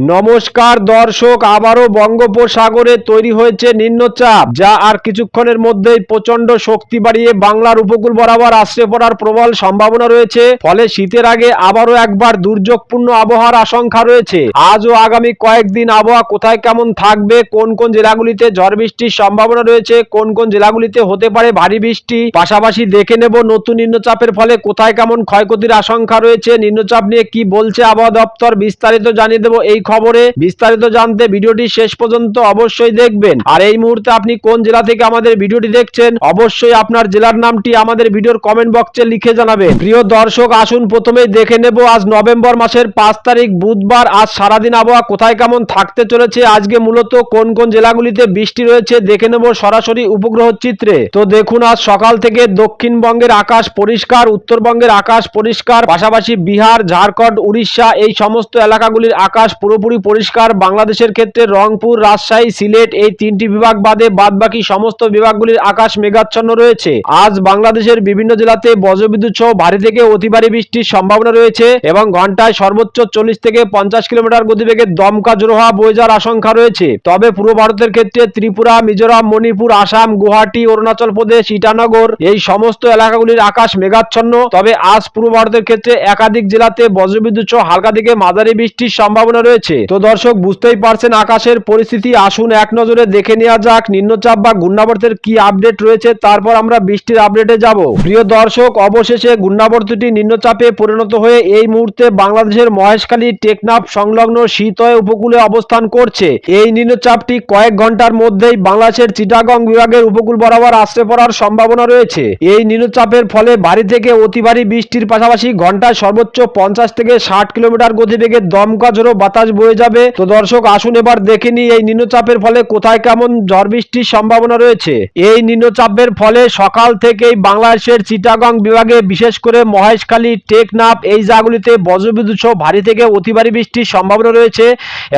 নমস্কার দর্শক, আবারও বঙ্গোপসাগরে তৈরি হয়েছে নিম্নচাপ, যা আর কিছুক্ষণের মধ্যেই প্রচণ্ড শক্তি বাড়িয়ে বাংলার উপকূল বরাবর আশ্রে পড়ার প্রবল সম্ভাবনা রয়েছে। ফলে শীতের আগে আবারও একবার দুর্যোগপূর্ণ আবহাওয়ার আশঙ্কা রয়েছে। আজ ও আগামী কয়েকদিন আবহাওয়া কোথায় কেমন থাকবে, কোন কোন জেলাগুলিতে ঝড় বৃষ্টির সম্ভাবনা রয়েছে, কোন কোন জেলাগুলিতে হতে পারে ভারী বৃষ্টি, পাশাপাশি দেখে নেব নতুন নিম্নচাপের ফলে কোথায় কেমন ক্ষয়ক্ষতির আশঙ্কা রয়েছে। নিম্নচাপ নিয়ে কি বলছে আবহাওয়া দপ্তর বিস্তারিত জানিয়ে দেবো এই খবরে বিস্তারিত জানতে ভিডিওটি শেষ পর্যন্ত অবশ্যই দেখবেন। আর এই মুহূর্তে আপনি কোন জেলা থেকে আমাদের ভিডিওটি দেখছেন, অবশ্যই আপনার জেলার নামটি আমাদের ভিডিওর কমেন্ট বক্সে লিখে জানাবেন। প্রিয় দর্শক, আসুন প্রথমেই দেখে নেব আজ নভেম্বর মাসের পাঁচ তারিখ, বুধবার। আজ সারাদিন আবহাওয়া কোথায় কেমন থাকতে চলেছে? আজকে মূলত কোন কোন জেলাগুলিতে বৃষ্টি রয়েছে দেখে নেব সরাসরি উপগ্রহ চিত্রে। তো দেখুন, আজ সকাল থেকে দক্ষিণবঙ্গের আকাশ পরিষ্কার, উত্তরবঙ্গের আকাশ পরিষ্কার, পাশাপাশি বিহার, ঝাড়খণ্ড, উড়িষ্যা এই সমস্ত এলাকাগুলির আকাশ পুরোপুরি পরিষ্কার। বাংলাদেশের ক্ষেত্রে রংপুর, রাজশাহী, সিলেট এই তিনটি বিভাগ বাদে বাদবাকি সমস্ত বিভাগগুলির আকাশ মেঘাচ্ছন্ন রয়েছে। আজ বাংলাদেশের বিভিন্ন জেলাতে বজ্রবিদ্যুৎ সহ ভারী থেকে অতি ভারী বৃষ্টির সম্ভাবনা রয়েছে এবং ঘন্টায় সর্বোচ্চ চল্লিশ থেকে পঞ্চাশ কিলোমিটার গতিবেগে দমকা জোরোহা বয়ে যাওয়ার আশঙ্কা রয়েছে। তবে পূর্ব ভারতের ক্ষেত্রে ত্রিপুরা, মিজোরাম, মণিপুর, আসাম, গুয়াহাটি, অরুণাচল প্রদেশ, ইটানগর এই সমস্ত এলাকাগুলির আকাশ মেঘাচ্ছন্ন। তবে আজ পূর্ব ভারতের ক্ষেত্রে একাধিক জেলাতে বজ্রবিদ্যুৎ সহ হালকা থেকে মাঝারি বৃষ্টির সম্ভাবনা রয়েছে। তো দর্শক, বুঝতেই পারছেন আকাশের পরিস্থিতি। আসুন এক নজরে দেখে নেওয়া যাক, নিম্নচাপ বা ঘূর্ণাবর্তের কি আপডেট রয়েছে। তারপর আমরা বৃষ্টির আপডেটে যাব। প্রিয় দর্শক, অবশেষে ঘূর্ণাবর্তটি নিম্নচাপে পরিণত হয়ে এই মুহূর্তে বাংলাদেশের মহেশখালী টেকনাফ সংলগ্ন শীতয় উপকূলে অবস্থান করছে। এই নিম্নচাপটি কয়েক ঘণ্টার মধ্যেই বাংলাদেশের চিটাগং বিভাগের উপকূল বরাবর আশ্রে পড়ার সম্ভাবনা রয়েছে। এই নিম্নচাপের ফলে ভারী থেকে অতি ভারী বৃষ্টির পাশাপাশি ঘন্টায় সর্বোচ্চ পঞ্চাশ থেকে ষাট কিলোমিটার গতিবেগে দমকা ঝোড়ো বাতাস বয়ে যাবে। তো দর্শক, আসুন এবার দেখে নিই এই নিম্নচাপের ফলে কোথায় কেমন ঝড় বৃষ্টির সম্ভাবনা রয়েছে। এই নিম্নচাপের ফলে সকাল থেকেই বাংলাদেশের চিটাগং বিভাগে, বিশেষ করে মহেশখালী, টেকনাফ, এই জায়গাগুলিতে বজ্রবিদ্যুৎ সহ ভারী থেকে অতি ভারী বৃষ্টির সম্ভাবনা রয়েছে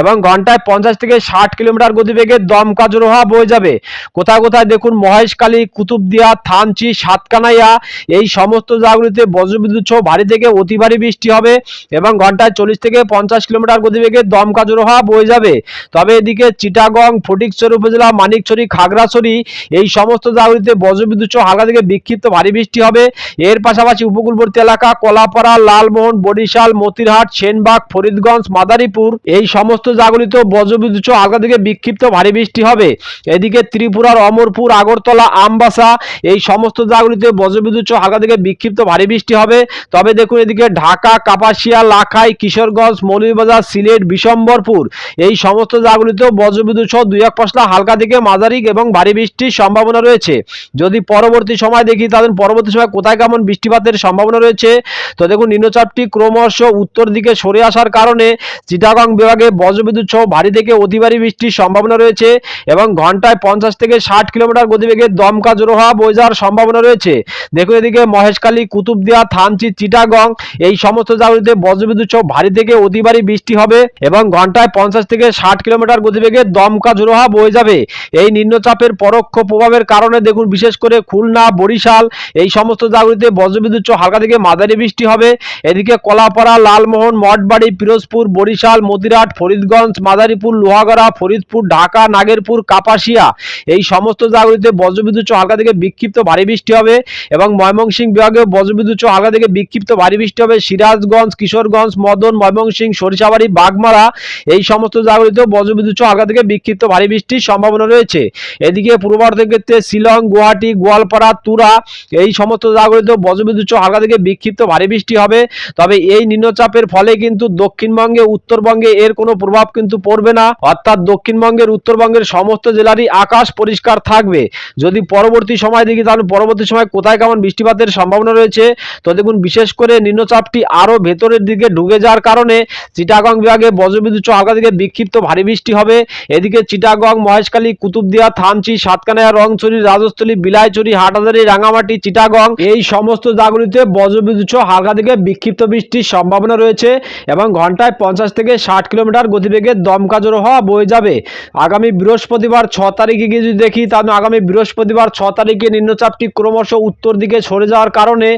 এবং ঘন্টায় পঞ্চাশ থেকে ষাট কিলোমিটার গতিবেগে দমকা জোরোহা বয়ে যাবে। কোথায় কোথায় দেখুন মহেশখালী, কুতুবদিয়া, থানচি, সাতকানাইয়া, এই সমস্ত জায়গাগুলিতে বজ্রবিদ্যুৎ সহ ভারী থেকে অতি ভারী বৃষ্টি হবে এবং ঘন্টায় চল্লিশ থেকে পঞ্চাশ কিলোমিটার গতিবেগে দমকা বয়ে যাবে। তবে এদিকে চিটাগং, ফটিকছড়ি উপজেলা, মানিকছড়ি, খাগড়াছড়ি এই সমস্ত জায়গাগুলিতে বজ্রবিদ্যুৎ হালকা থেকে বিক্ষিপ্ত ভারী বৃষ্টি হবে। এর পাশাপাশি উপকূলবর্তী এলাকা কলাপাড়া, লালমোহন, বরিশাল, মতিরহাট, সেনবাগ, ফরিদগঞ্জ, মাদারীপুর এই সমস্ত জায়গাগুলিতেও বজ্রবিদ্যুৎ হালকা থেকে বিক্ষিপ্ত ভারী বৃষ্টি হবে। এদিকে ত্রিপুরার অমরপুর, আগরতলা, আমবাসা এই সমস্ত জায়গাগুলিতে বজ্রবিদ্যুৎ হালকা থেকে বিক্ষিপ্ত ভারী বৃষ্টি হবে। তবে দেখুন এদিকে ঢাকা, কাপাসিয়া, লাখাই, কিশোরগঞ্জ, মৌলভীবাজার, সিলেট বিশম্বরপুর। এই সমস্ত জায়গাগুলিতেও বজ্রবিদ্যুৎ সহ দুই এক পশলা হালকা থেকে মাঝারি এবং ভারী বৃষ্টির সম্ভাবনা রয়েছে। যদি পরবর্তী সময় দেখি, তাহলে পরবর্তী সময় কোথায় কেমন বৃষ্টিপাতের সম্ভাবনা রয়েছে? তো দেখুন, নিম্নচাপটি ক্রমশ উত্তর দিকে সরে আসার কারণে চিটাগং বিভাগে বজ্রবিদ্যুৎ সহ ভারী থেকে অতি ভারী বৃষ্টির সম্ভাবনা রয়েছে এবং ঘন্টায় পঞ্চাশ থেকে ষাট কিলোমিটার গতিবেগে দমকা জোরোহা বয়ে যাওয়ার সম্ভাবনা রয়েছে। দেখুন, এদিকে মহেশখালী, কুতুবদিয়া, থানচি, চিটাগং এই সমস্ত জায়গাগুলিতে বজ্রবিদ্যুৎ সহ ভারী থেকে অতি ভারী বৃষ্টি হবে। এবং ঘন্টায় পঞ্চাশ থেকে ষাট কিলোমিটার গতিবেগে দমকা জোরোহা বয়ে যাবে। এই নিম্নচাপের পরোক্ষ প্রভাবের কারণে দেখুন, বিশেষ করে খুলনা, বরিশাল, এই সমস্ত জায়গাগুলিতে বজ্রবিদ্যুৎ হালকা থেকে মাঝারি বৃষ্টি হবে। এদিকে কলাপাড়া, লালমোহন, মঠবাড়ি, পিরোজপুর, বরিশাল, মতিরাট, ফরিদগঞ্জ, মাদারীপুর, লোহাগড়া, ফরিদপুর, ঢাকা, নাগেরপুর, কাপাসিয়া, এই সমস্ত জায়গাগুলিতে বজ্রবিদ্যুৎ হালকা থেকে বিক্ষিপ্ত ভারী বৃষ্টি হবে এবং ময়মনসিংহ বিভাগে বজ্রবিদ্যুৎ হালকা থেকে বিক্ষিপ্ত ভারী বৃষ্টি হবে। সিরাজগঞ্জ, কিশোরগঞ্জ, মদন, ময়মনসিংহ, সরিষাবাড়ি বাগমারা এই সমস্ত জায়গাগুলিতেও বজ্রবিদ্যুৎ সহ থেকে বিক্ষিপ্ত ভারী বৃষ্টির সম্ভাবনা রয়েছে। এদিকে পূর্ব ভারতের ক্ষেত্রে শিলং, গুয়াহাটি, গোয়ালপাড়া, তুরা এই সমস্ত জায়গাগুলিতেও বজ্রবিদ্যুৎ সহ থেকে বিক্ষিপ্ত ভারী বৃষ্টি হবে। তবে এই নিম্নচাপের ফলে কিন্তু দক্ষিণবঙ্গে, উত্তরবঙ্গে এর কোনো প্রভাব কিন্তু পড়বে না। অর্থাৎ দক্ষিণবঙ্গের, উত্তরবঙ্গের সমস্ত জেলারই আকাশ পরিষ্কার থাকবে। যদি পরবর্তী সময় দেখি, তাহলে পরবর্তী সময় কোথায় কেমন বৃষ্টিপাতের সম্ভাবনা রয়েছে? তো দেখুন, বিশেষ করে নিম্নচাপটি আরও ভেতরের দিকে ঢুকে যাওয়ার কারণে চিটাগং বিভাগে বজ্রবিদ্যুৎ হালকা থেকে বিক্ষিপ্ত ভারী বৃষ্টি হবে। এদিকে চিটাগং, মহেশখালী, কুতুবদিয়া, থানচি, সাতকানায়া, রংছড়ি, রাজস্থলী বিলাইচুরি হাটহাজারি রাঙামাটি চিটাগং এই সমস্ত জায়গাগুলিতে বজ্রবিদ্যুৎ হালকা থেকে বিক্ষিপ্ত বৃষ্টির সম্ভাবনা রয়েছে এবং ঘন্টায় পঞ্চাশ থেকে ষাট কিলোমিটার গতিবেগে দমকা জোর হওয়া বয়ে যাবে। আগামী বৃহস্পতিবার ছ তারিখে গিয়ে যদি দেখি, তাহলে আগামী বৃহস্পতিবার ছ তারিখে নিম্নচাপটি ক্রমশ উত্তর দিকে সরে যাওয়ার কারণে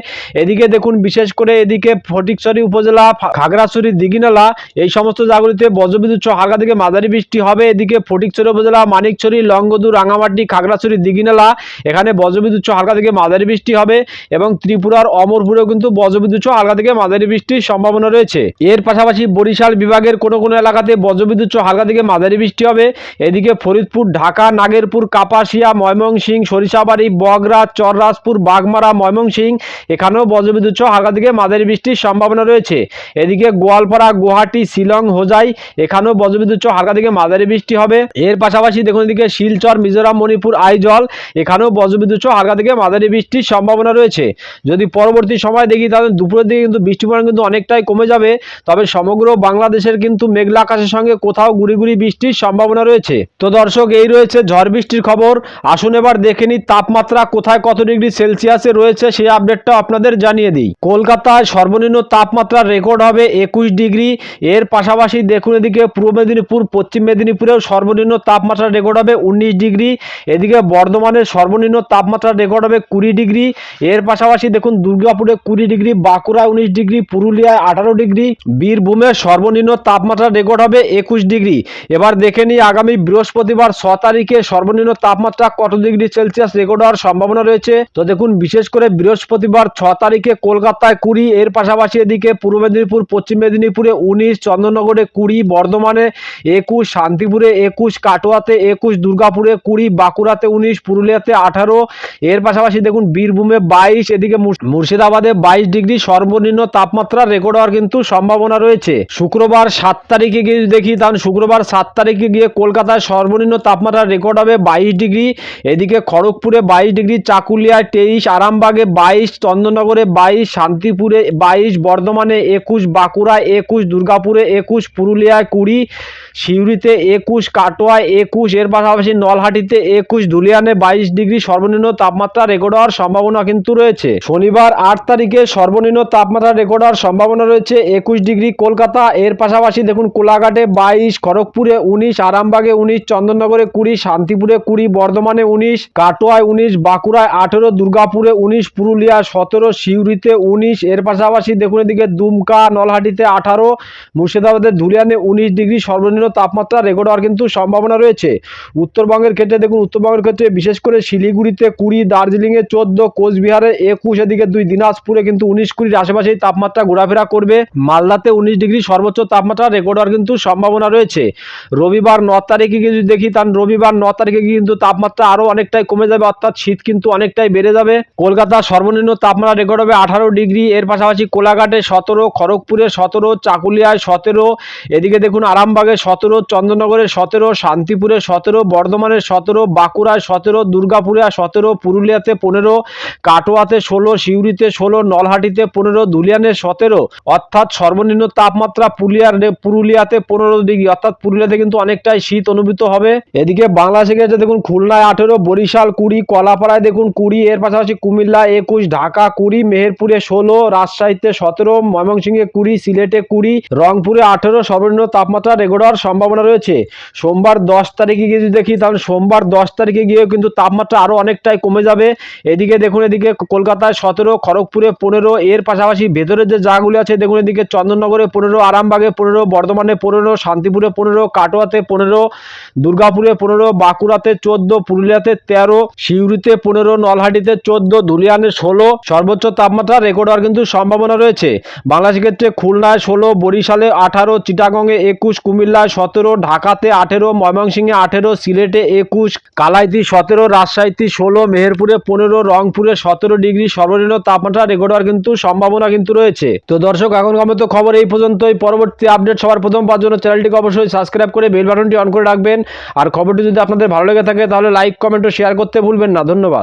এদিকে দেখুন, বিশেষ করে এদিকে ফটিকছড়ি উপজেলা খাগড়াছড়ি, দিঘিনালা এই সমস্ত জায়গাগুলিতে বজ্রবিদ্যুৎ সহ হালকা থেকে মাঝারি বৃষ্টি হবে। এদিকে ফটিকছড়ি উপজেলা, মানিকছড়ি, লংগদু, রাঙামাটি, খাগড়াছড়ি, দিঘিনালা, এখানে বজ্রবিদ্যুৎ সহ হালকা থেকে মাঝারি বৃষ্টি হবে এবং ত্রিপুরার অমরপুরেও কিন্তু বজ্রবিদ্যুৎ সহ হালকা থেকে মাঝারি বৃষ্টির সম্ভাবনা রয়েছে। এর পাশাপাশি বরিশাল বিভাগের কোনো কোনো এলাকাতে বজ্রবিদ্যুৎ সহ হালকা থেকে মাঝারি বৃষ্টি হবে। এদিকে ফরিদপুর, ঢাকা, নাগেরপুর, কাপাসিয়া ময়মনসিং সরিষাবাড়ি, বগরা, চররাজপুর, বাগমারা ময়মনসিং এখানেও বজ্রবিদ্যুৎ সহ হালকা থেকে মাঝারি বৃষ্টির সম্ভাবনা রয়েছে। এদিকে গোয়ালপাড়া, গুয়াহাটি, শিলং হোজাই এখানেও বজ্রবিদ্যুৎ সহ হালকা থেকে মাঝারি বৃষ্টি হবে। এর পাশাপাশি দেখুন এদিকে শিলচর, মিজোরাম, মণিপুর, আইজল, এখানেও বজ্রবিদ্যুৎ সহ হালকা থেকে মাঝারি বৃষ্টির সম্ভাবনা রয়েছে। যদি পরবর্তী সময় দেখি তাহলে দুপুরের দিকে কিন্তু বৃষ্টির পরিমাণ কিন্তু অনেকটাই কমে যাবে। তবে সমগ্র বাংলাদেশের কিন্তু মেঘলা আকাশের সঙ্গে কোথাও গুড়ি গুড়ি বৃষ্টির সম্ভাবনা রয়েছে। তো দর্শক, এই রয়েছে ঝড় বৃষ্টির খবর। আসুন এবার দেখে নিই তাপমাত্রা কোথায় কত ডিগ্রি সেলসিয়াসে রয়েছে সেই আপডেটটা আপনাদের জানিয়ে দিই। কলকাতায় সর্বনিম্ন তাপমাত্রা রেকর্ড হবে একুশ ডিগ্রি। এর পাশাপাশি দেখুন এদিকে পূর্ব মেদিনীপুর, পশ্চিম মেদিনীপুরেও সর্বনিম্ন তাপমাত্রা রেকর্ড হবে উনিশ ডিগ্রি। এদিকে বর্ধমানের সর্বনিম্ন তাপমাত্রা রেকর্ড হবে কুড়ি ডিগ্রি। এর পাশাপাশি দেখুন দুর্গাপুরে কুড়ি ডিগ্রি বাঁকুড়ায় উনিশ ডিগ্রি, পুরুলিয়ায় আঠারো ডিগ্রি। বীরভূমে সর্বনিম্ন তাপমাত্রা রেকর্ড হবে একুশ ডিগ্রি। এবার দেখে নিই আগামী বৃহস্পতিবার ছ তারিখে সর্বনিম্ন তাপমাত্রা কত ডিগ্রি সেলসিয়াস রেকর্ড হওয়ার সম্ভাবনা রয়েছে? তো দেখুন বিশেষ করে বৃহস্পতিবার ছ তারিখে কলকাতায় কুড়ি, এর পাশাপাশি এদিকে পূর্ব মেদিনীপুর, পশ্চিম মেদিনীপুরে উনিশ চন্দননগরে কুড়ি, বর্ধমানে একুশ, শান্তিপুরে একুশ, কাটোয়াতে একুশ, দুর্গাপুরে কুড়ি, বাঁকুড়াতে উনিশ, পুরুলিয়াতে আঠারো, এর পাশাপাশি দেখুন বীরভূমে বাইশ, এদিকে মুর্শ- মুর্শিদাবাদে বাইশ ডিগ্রি সর্বনিম্ন তাপমাত্রা রেকর্ড হওয়ার কিন্তু সম্ভাবনা রয়েছে। শুক্রবার সাত তারিখে গিয়ে দেখি তাহলে শুক্রবার সাত তারিখে গিয়ে কলকাতায় সর্বনিম্ন তাপমাত্রা রেকর্ড হবে বাইশ ডিগ্রি, এদিকে খড়গপুরে বাইশ ডিগ্রি, চাকুলিয়ায় তেইশ, আরামবাগে বাইশ, চন্দননগরে বাইশ, শান্তিপুরে বাইশ, বর্ধমানে একুশ, বাঁকুড়ায় একুশ, দুর্গাপুরে একুশ পুরুলিয়ায় কুড়ি সিউড়িতে একুশ, কাটোয়ায় একুশ, এর পাশাপাশি নলহাটিতে একুশ, দুলিয়ানে বাইশ ডিগ্রি সর্বনিম্ন তাপমাত্রা রেকর্ড হওয়ার সম্ভাবনা কিন্তু রয়েছে। শনিবার আট তারিখে সর্বনিম্ন তাপমাত্রা রেকর্ড হওয়ার সম্ভাবনা রয়েছে একুশ ডিগ্রি কলকাতা, এর পাশাপাশি দেখুন কোলাঘাটে বাইশ, খড়গপুরে উনিশ, আরামবাগে উনিশ, চন্দননগরে কুড়ি, শান্তিপুরে কুড়ি, বর্ধমানে উনিশ, কাটোয়ায় উনিশ, বাঁকুড়ায় আঠেরো, দুর্গাপুরে উনিশ, পুরুলিয়া সতেরো, সিউড়িতে উনিশ, এর পাশাপাশি দেখুন এদিকে দুমকা, নলহাটিতে আঠারো মুর্শিদাবাদের ধুলিয়ানে উনিশ ডিগ্রি সর্বনিম্ন তাপমাত্রা রেকর্ড হওয়ার কিন্তু সম্ভাবনা রয়েছে। উত্তরবঙ্গের ক্ষেত্রে দেখুন, উত্তরবঙ্গের ক্ষেত্রে বিশেষ করে শিলিগুড়িতে কুড়ি, দার্জিলিংয়ে চোদ্দ, কোচবিহারে একুশ, এদিকে দুই, দিনাজপুরে কিন্তু উনিশ, কুড়ির আশেপাশেই তাপমাত্রা ঘোরাফেরা করবে। মালদাতে উনিশ ডিগ্রি সর্বোচ্চ তাপমাত্রা রেকর্ড হওয়ার কিন্তু সম্ভাবনা রয়েছে। রবিবার ন তারিখে যদি দেখি তার রবিবার ন তারিখে কিন্তু তাপমাত্রা আরও অনেকটাই কমে যাবে, অর্থাৎ শীত কিন্তু অনেকটাই বেড়ে যাবে। কলকাতার সর্বনিম্ন তাপমাত্রা রেকর্ড হবে আঠারো ডিগ্রি, এর পাশাপাশি কোলাঘাটে সতেরো, খড়গপুরে সতেরো, চাকুলিয়ায় সতেরো, এদিকে দেখুন, আরামবাগে সতেরো চন্দননগরে সতেরো শান্তিপুরে সতেরো, বর্ধমানের সতেরো, বাঁকুড়ায় সতেরো, দুর্গাপুরে সতেরো, পুরুলিয়াতে পনেরো, কাটোয়াতে ষোলো, সিউড়িতে ষোলো, নলহাটিতে পনেরো ধুলিয়ানে সতেরো। অর্থাৎ সর্বনিম্ন তাপমাত্রা পুরুলিয়ার পুরুলিয়াতে পনেরো ডিগ্রি। অর্থাৎ পুরুলিয়াতে কিন্তু অনেকটাই শীত অনুভূত হবে। এদিকে বাংলাদেশে গেছে দেখুন, খুলনায় আঠেরো, বরিশাল কুড়ি, কলাপাড়ায় দেখুন কুড়ি, এর পাশাপাশি কুমিল্লা একুশ, ঢাকা কুড়ি, মেহেরপুরে ষোলো, রাজশাহীতে সতেরো, ময়মনসিংহে কুড়ি, সিলেটে কুড়ি, রংপুরে আঠেরো, সর্বনিম্ন তাপমাত্রা হওয়ার সম্ভাবনা রয়েছে। সোমবার দশ তারিখে গিয়ে যদি দেখি, তাহলে সোমবার দশ তারিখে গিয়েও কিন্তু তাপমাত্রা আরও অনেকটাই কমে যাবে। এদিকে দেখুন, এদিকে কলকাতায় সতেরো, খড়গপুরে পনেরো, এর পাশাপাশি ভেতরের যে জায়গাগুলি আছে, দেখুন এদিকে চন্দননগরে পনেরো, আরামবাগে পনেরো, বর্ধমানে পনেরো, শান্তিপুরে পনেরো, কাটোয়াতে পনেরো, দুর্গাপুরে পনেরো, বাঁকুড়াতে চোদ্দ, পুরুলিয়াতে তেরো, সিউড়িতে পনেরো, নলহাটিতে চোদ্দ, ধুলিয়ানে ষোলো, সর্বোচ্চ তাপমাত্রা রেকর্ড হওয়ার কিন্তু সম্ভাবনা রয়েছে। বাংলাদেশের ক্ষেত্রে খুলনায় ষোলো, বরিশালে আঠারো, চিটাগংয়ে একুশ, কুমিল্লায় সতেরো, ঢাকাতে আঠেরো, ময়মনসিংহে আঠেরো, সিলেটে একুশ কালাইতি সতেরো, রাজশাহীতে ষোলো, মেহেরপুরে পনেরো, রংপুরে সতেরো ডিগ্রি সর্বনিম্ন তাপমাত্রা, রেকর্ড হওয়ার কিন্তু সম্ভাবনা কিন্তু রয়েছে। তো দর্শক, এখন মতো খবর, এই পর্যন্তই। পরবর্তী আপডেট সবার প্রথম পাওয়ার জন্য চ্যানেলটিকে অবশ্যই সাবস্ক্রাইব করে বেল বাটনটি অন করে রাখবেন। আর খবরটি যদি আপনাদের ভালো লেগে থাকে, তাহলে লাইক, কমেন্ট ও শেয়ার করতে ভুলবেন না। ধন্যবাদ।